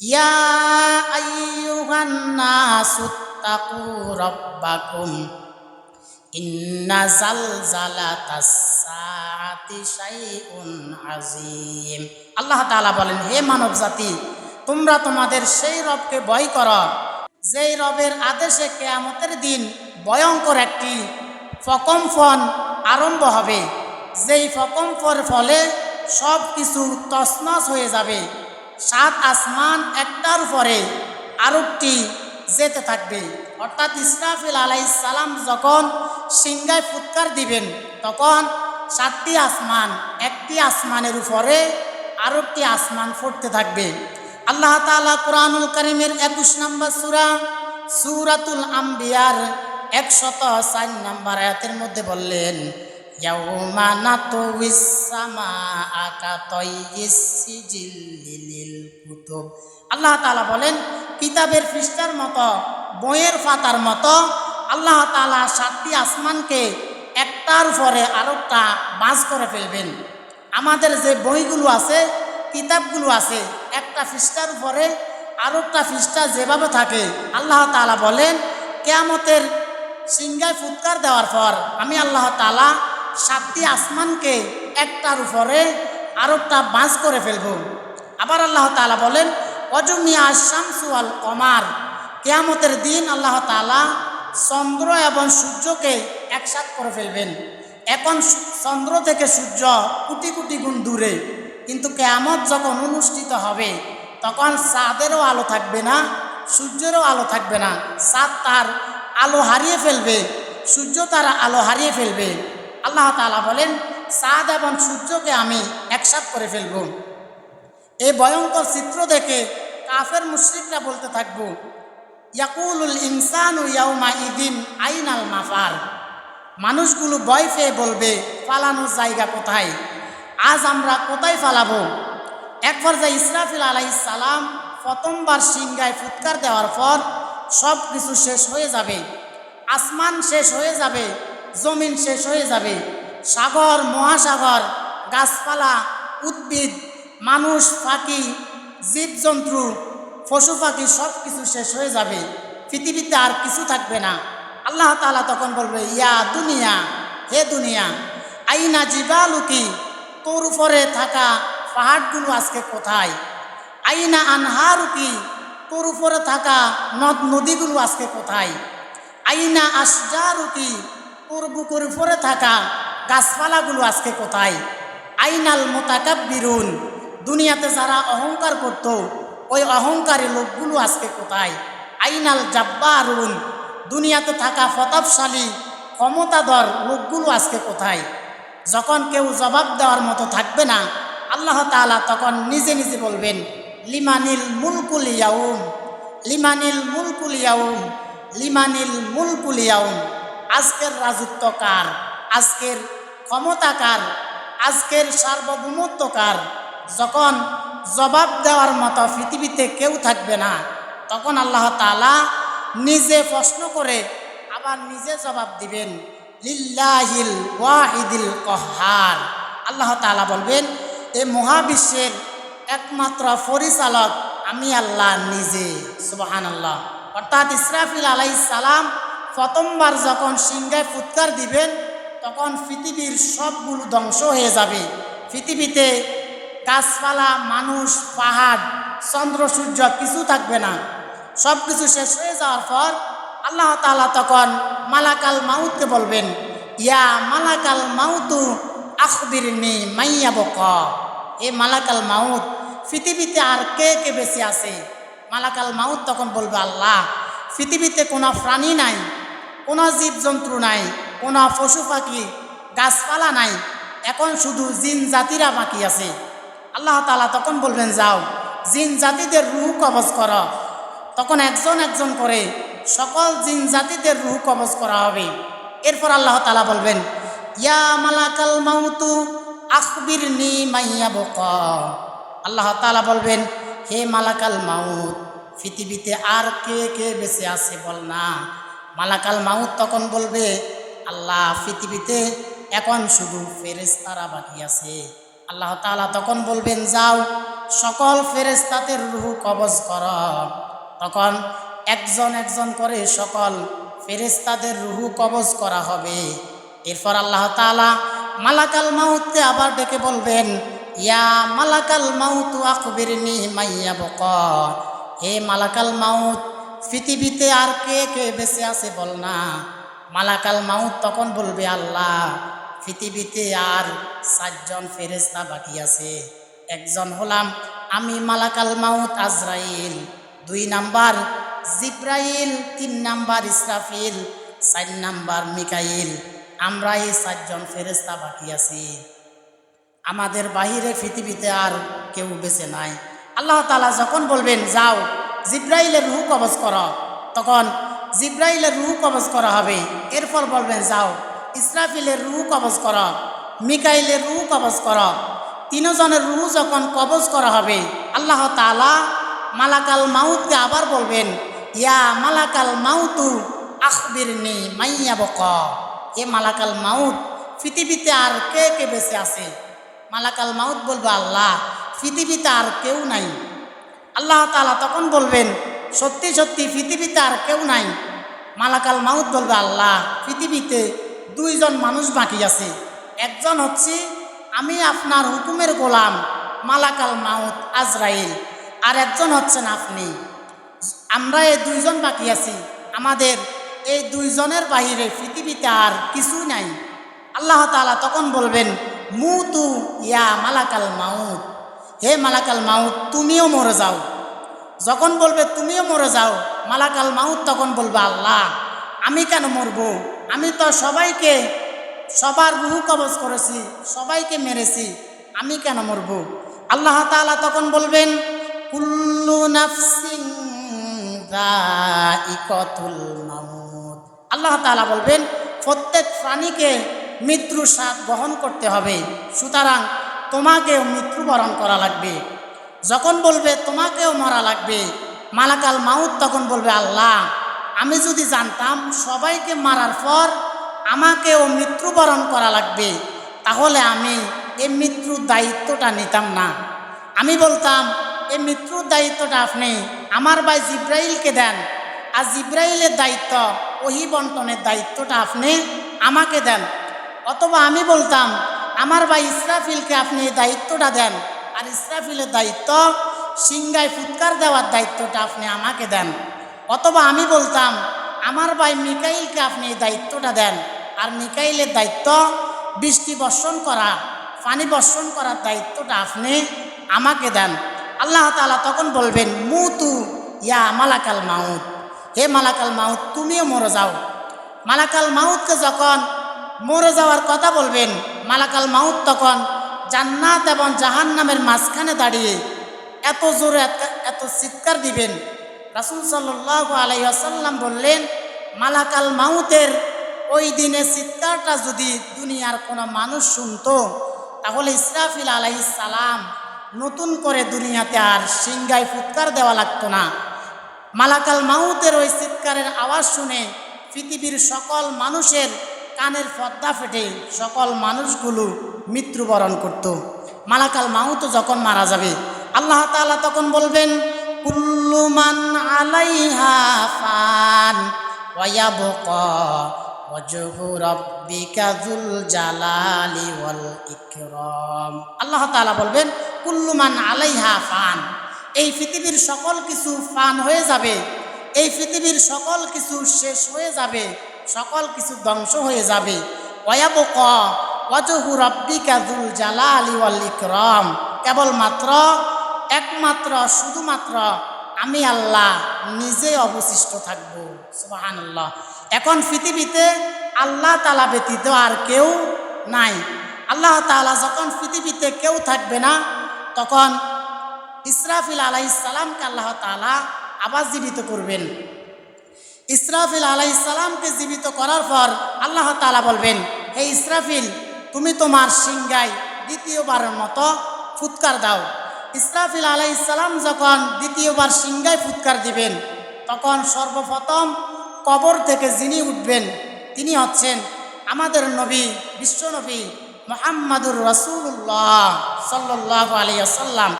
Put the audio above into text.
ইয়া আইয়ুহান নাসুত্তাকু রাব্বাকুম ইন্না জালজালাতাস সাআতি শাইউন আযীম আল্লাহ তাআলা বলেন, হে মানব জাতি তোমরা তোমাদের সেই রবকে ভয় করো যেই রবের আদেশে কেয়ামতের দিন ভয়ঙ্কর একটি ফকম্ফন আরম্ভ হবে। যেই ফকম্ফর ফলে সব কিছু তছনছ হয়ে যাবে। সাত আসমান একটার উপরে আরবটি যেতে থাকবে। অর্থাৎ ইসরাফিল সালাম যখন সিংহায় ফুৎকার দিবেন, তখন সাতটি আসমান, একটি আসমানের উপরে আরবটি আসমান ফুটতে থাকবে। আল্লাহ তাআলা কোরআনুল করিমের একুশ নম্বর সূরা, সুরাতুল আম্বিয়ার একশত চার নম্বর আয়াতের মধ্যে বললেন ইয়াউমা নাতউইস সামাআ কাতাইয়িস সিজিল্লিল কুতুব আল্লাহ তাআলা বলেন, কিতাবের পৃষ্ঠার মতো, বইয়ের পাতার মতো আল্লাহ তাআলা সাতটি আসমানকে একটার পরে আরেকটা বাজ করে ফেলবেন। আমাদের যে বইগুলো আছে, কিতাবগুলো আছে, একটা পৃষ্ঠার উপরে আরেকটা পৃষ্ঠা যেভাবে থাকে, আল্লাহ তাআলা বলেন, কেয়ামতের সিংহায় ফুৎকার দেওয়ার পর আমি আল্লাহ তাআলা সাতটি আসমানকে একটার উপরে আরেকটা বাঁশ করে ফেলব। আবার আল্লাহ তাআলা বলেন অজমিয়া শামসু আল কমার। কেয়ামতের দিন আল্লাহ তাআলা চন্দ্র এবং সূর্যকে একসাথ করে ফেলবেন। এখন চন্দ্র থেকে সূর্য কোটি কোটি গুণ দূরে। কিন্তু কেয়ামত যখন অনুষ্ঠিত হবে, তখন চাঁদেরও আলো থাকবে না, সূর্যেরও আলো থাকবে না। চাঁদ তার আলো হারিয়ে ফেলবে, সূর্য তার আলো হারিয়ে ফেলবে। আল্লাহ তাআলা বলেন চাঁদ এবং সূর্যকে আমি একসাথ করে ফেলব। এই ভয়ঙ্কর চিত্র দেখে কাফের মুশ্রিকরা বলতে থাকব, ইয়াকুলুল ইনসানু ইয়াউমা ইদিন আইনাল মাফার মানুষগুলো ভয় পেয়ে বলবে পালানোর জায়গা কোথায়? আজ আমরা কোথায় পালাবো এক পর্যায়ে ইসরাফিল সালাম প্রথমবার সিংহায় ফুৎকার দেওয়ার পর সব কিছু শেষ হয়ে যাবে। আসমান শেষ হয়ে যাবে। জমিন শেষ হয়ে যাবে। সাগর, মহাসাগর, গাছপালা, উদ্ভিদ, মানুষ, পাখি, জীবজন্তু, পশু পাখি সব কিছু শেষ হয়ে যাবে। পৃথিবীতে আর কিছু থাকবে না। আল্লাহ তাআলা তখন বলবে, ইয়া দুনিয়া, হে দুনিয়া, আইনা জিবালুকি, তোর উপরে থাকা পাহাড়গুলো আজকে কোথায়? আইনা আনহারুকি, তোর উপরে থাকা নদ নদীগুলো আজকে কোথায়? আইনা আসজারুকি তোর বুকুর উপরে থাকা গাছপালাগুলো আজকে কোথায়? আইনাল মোতাকাব্বিরুন। দুনিয়াতে যারা অহংকার করত, ওই অহংকারী লোকগুলো আজকে কোথায়? আইনাল জাব্বারুন। দুনিয়াতে থাকা ফতাবশালী ক্ষমতাধর লোকগুলো আজকে কোথায়? যখন কেউ জবাব দেওয়ার মতো থাকবে না, আল্লাহ তাআলা তখন নিজে নিজে বলবেন, লিমানিল মুলকুল ইয়াউম। লিমানিল মুলকুল ইয়াউম। লিমানিল মুলকুল ইয়াউম। আজকের রাজত্ব কার? আজকের ক্ষমতা কার? আজকের সার্বভৌমত্ব কার? যখন জবাব দেওয়ার মতো পৃথিবীতে কেউ থাকবে না, তখন আল্লাহ তাআলা নিজে প্রশ্ন করে আবার নিজে জবাব দিবেন, লিল্লাহিল ওয়াহিদিল কহার। আল্লাহ তাআলা বলবেন, এ মহাবিশ্বের একমাত্র পরিচালক আমি আল্লাহ নিজে। সুবাহান আল্লাহ অর্থাৎ ইসরাফিল আলাইহিস সালাম প্রথমবার যখন সিংহায় ফুৎকার দিবেন, তখন পৃথিবীর সবগুলো ধ্বংস হয়ে যাবে। পৃথিবীতে গাছপালা, মানুষ, পাহাড়, চন্দ্র, সূর্য কিছু থাকবে না। সব কিছু শেষ হয়ে যাওয়ার পর আল্লাহ তাআলা তখন মালাকাল মাউতকে বলবেন, ইয়া মালাকাল মাউতু আখবিরনি মাইয়া বক এ মালাকাল মাউত, পৃথিবীতে আর কে কে বেশি আছে? মালাকাল মাউত তখন বলবে, আল্লাহ, পৃথিবীতে কোনো প্রাণী নাই। কোনো জীবজন্তু নাই, কোনো পশু পাখি, গাছপালা নাই, এখন শুধু জিন জাতিরা বাকি আছে। আল্লাহ তালা তখন বলবেন, যাও, জিন জাতিদের রুহ কবজ কর। তখন একজন একজন করে সকল জিন জাতিদের রুহ কবজ করা হবে। এরপর আল্লাহ তালা বলবেন, ইয়া মালাকাল মাউতু আখবির নি মাইয়া বক আল্লাহ তালা বলবেন, হে মালাকাল মাউত, পৃথিবীতে আর কে কে বেঁচে আছে বল না। মালাকাল মাউত তখন বলবে, আল্লাহ পৃথিবীতে এখন শুধু ফেরেশতারা বাকি আছে। আল্লাহ তাআলা তখন বলবেন, যাও, সকল ফেরেস্তাদের রুহু কবজ কর। তখন একজন একজন করে সকল ফেরেস্তাদের রুহু কবজ করা হবে। এরপর আল্লাহ তাআলা মালাকাল মাউতকে আবার ডেকে বলবেন, ইয়া মালাকাল মাউত আকবিরনি মাইয়া বক হে মালাকাল মাউত পৃথিবীতে আর কে কে বেঁচে আছে বল না। মালাকাল মাউত তখন বলবে, আল্লাহ, পৃথিবীতে আর সাতজন ফেরেস্তা বাকি আছে। একজন হলাম আমি, মালাকাল মাউত আজরাইল। দুই নাম্বার জিব্রাইল, তিন নাম্বার ইসরাফিল, চার নাম্বার মিকাইল। আমরা এই চারজন ফেরেস্তা বাকি আছি। আমাদের বাহিরে পৃথিবীতে আর কেউ বেঁচে নাই। আল্লাহ তালা যখন বলবেন, যাও জিব্রাইলের রুহ কবজ কর। তখন জিব্রাইলের রুহ কবজ করা হবে। এরপর বলবেন, যাও, ইসরাফিলের রুহ কবজ কর, মিকাইলের রুহ কবজ কর। তিনজনের রুহ যখন কবজ করা হবে, আল্লাহ তালা মালাকাল মাউতকে আবার বলবেন, ইয়া মালাকাল মাউতু আখবিরনি মাইয়া বক। এ মালাকাল মাউত, পৃথিবীতে আর কে কে বেঁচে আছে? মালাকাল মাউত বলব, আল্লাহ, পৃথিবীতে আর কেউ নাই। আল্লাহ তালা তখন বলবেন, সত্যি সত্যি পৃথিবীতে আর কেউ নাই। মালাকাল মাউত বলবে, আল্লাহ, পৃথিবীতে দুইজন মানুষ বাকি আছে। একজন হচ্ছে আমি আপনার হুকুমের গোলাম, মালাকাল মাউত আজরাইল। আর একজন হচ্ছেন আপনি। আমরা এই দুইজন বাকি আছি। আমাদের এই দুইজনের বাহিরে পৃথিবীতে আর কিছুই নাই। আল্লাহ তাআলা তখন বলবেন মু তু ইয়া মালাকাল মাউত। হে মালাকাল মাউত, তুমিও মরে যাও। যখন বলবে, তুমিও মরে যাও মালাকাল মাউত তখন বলবে, আল্লাহ, আমি কেন মরবো? আমি তো সবাইকে, সবার রুহু কবজ করেছি, সবাইকে মেরেছি, আমি কেন মরবো? আল্লাহ তাআলা তখন বলবেন, কুল্লু নাফসিং আল্লাহ তাআলা বলবেন, প্রত্যেক প্রাণীকে মৃত্যুর স্বাদ বহন করতে হবে, সুতরাং তোমাকেও মৃত্যুবরণ করা লাগবে। যখন বলবে, তোমাকেও মরা লাগবে। মালাকাল মাউত তখন বলবে, আল্লাহ, আমি যদি জানতাম সবাইকে মারার পর আমাকেও মৃত্যুবরণ করা লাগবে, তাহলে আমি এই মৃত্যুর দায়িত্বটা নিতাম না। আমি বলতাম এই মৃত্যুর দায়িত্বটা আপনি আমার ভাই জিব্রাইলকে দেন। আর জিব্রাইলের দায়িত্ব, ওহি বন্টনের দায়িত্বটা আপনি আমাকে দেন। অথবা আমি বলতাম, আমার ভাই ইসরাফিলকে আপনি এই দায়িত্বটা দেন। আর ইসরাফিলের দায়িত্ব সিংগায় ফুৎকার দেওয়ার দায়িত্বটা আপনি আমাকে দেন। অথবা আমি বলতাম, আমার ভাই মিকাইলকে আপনি এই দায়িত্বটা দেন। আর মিকাইলের দায়িত্ব, বৃষ্টি বর্ষণ করা, পানি বর্ষণ করার দায়িত্বটা আপনি আমাকে দেন। আল্লাহ তাআলা তখন বলবেন মু তু ইয়া মালাকাল মাউত। হে মালাকাল মাউত, তুমিও মরে যাও। মালাকাল মাউতকে যখন মরে যাওয়ার কথা বলবেন, মালাকাল মাউত তখন জান্নাত এবং জাহান্নামের মাঝখানে দাঁড়িয়ে এত জোরে এত- চিৎকার দিবেন। রাসুল সাল্লাহ আলাইসাল্লাম বললেন, মালাকাল মাউতের ওই দিনে চিৎকারটা যদি দুনিয়ার কোনো মানুষ শুনতো, তাহলে ইসরাফিল সালাম নতুন করে দুনিয়াতে আর সিংগায় ফুৎকার দেওয়া লাগতো না। মালাকাল মাউতের ওই চিৎকারের আওয়াজ শুনে পৃথিবীর সকল মানুষের কানের পর্দা ফেটে সকল মানুষগুলো মৃত্যুবরণ করত। মালাকাল মাউত যখন মারা যাবে, আল্লাহ তাআলা তখন বলবেন কুল্লুমান আলাইহা ফান আল্লাহ বলবেন কুল্লুমান আলাইহা ফান। এই পৃথিবীর সকল কিছু ফান হয়ে যাবে, এই পৃথিবীর সকল কিছু শেষ হয়ে যাবে, সকল কিছু ধ্বংস হয়ে যাবে। ওয়াবক ওয়াজহু রাব্বিকা যুল জালালি ওয়াল ইকরাম। কেবলমাত্র, একমাত্র, শুধুমাত্র আমি আল্লাহ নিজে অবশিষ্ট থাকব। সুবহানাল্লাহ। এখন পৃথিবীতে আল্লাহ তালা ব্যতীত আর কেউ নাই। আল্লাহ তাআলা যখন পৃথিবীতে কেউ থাকবে না, তখন ইসরাফিল আলাইসালামকে আল্লাহ তাআলা আবার জীবিত করবেন। ইসরাফিল আলাইসালামকে জীবিত করার পর আল্লাহ তাআলা বলবেন, হে ইসরাফিল তুমি তোমার সিংগায় দ্বিতীয়বারের মতো ফুৎকার দাও। ইসরাফিল আলাই ইসলাম যখন দ্বিতীয়বার সিংগায় ফুৎকার দিবেন, তখন সর্বপ্রথম কবর থেকে যিনি উঠবেন, তিনি হচ্ছেন আমাদের নবী বিশ্বনবী মোহাম্মদুর রসুল্লাহ সাল্লাহ আলিয়া সাল্লাম